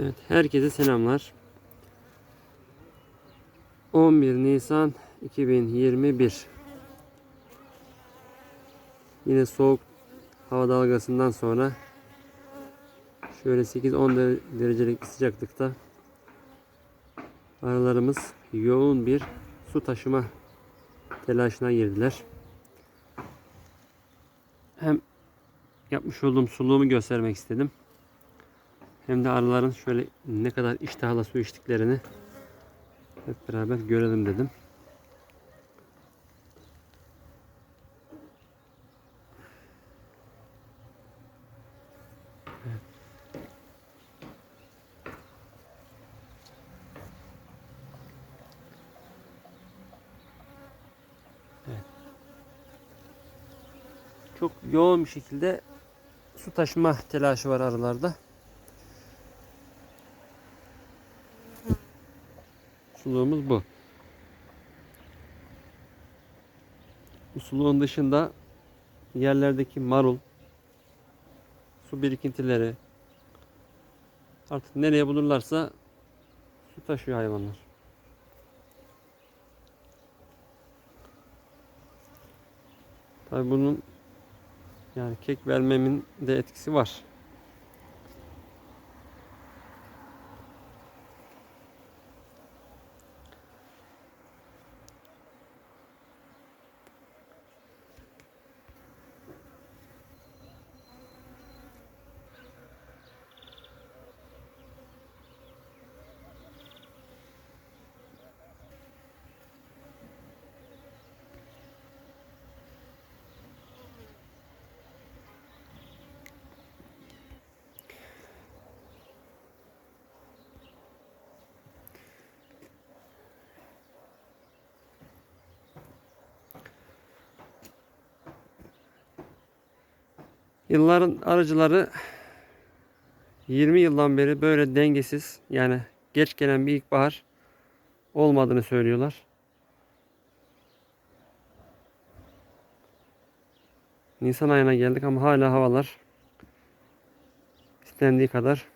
Evet, herkese selamlar. 11 Nisan 2021. Yine soğuk hava dalgasından sonra şöyle 8-10 derecelik sıcaklıkta aralarımız yoğun bir su taşıma telaşına girdiler. Hem yapmış olduğum suluğumu göstermek istedim. Hem de arıların şöyle ne kadar iştahla su içtiklerini hep beraber görelim dedim. Çok yoğun bir şekilde su taşıma telaşı var arılarda. Suluğumuz bu. Bu suluğun dışında yerlerdeki marul, su birikintileri artık nereye bulurlarsa su taşıyor hayvanlar. Tabi bunun yani kek vermemin de etkisi var. Yılların arıcıları 20 yıldan beri böyle dengesiz yani geç gelen bir ilkbahar olmadığını söylüyorlar. Nisan ayına geldik ama hala havalar istendiği kadar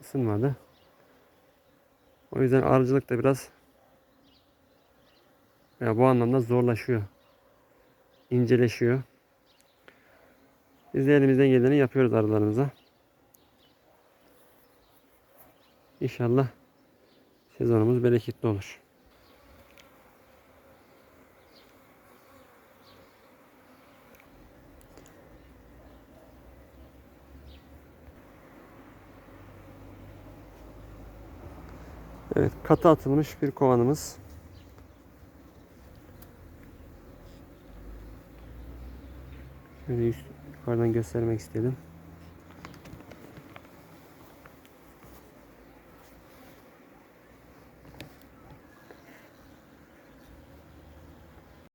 ısınmadı. O yüzden arıcılık da biraz ya bu anlamda zorlaşıyor. inceleşiyor. Biz de elimizden geleni yapıyoruz arılarımıza. İnşallah sezonumuz bereketli olur. Evet, katı atılmış bir kovanımız. Şöyle üst, yukarıdan göstermek istedim.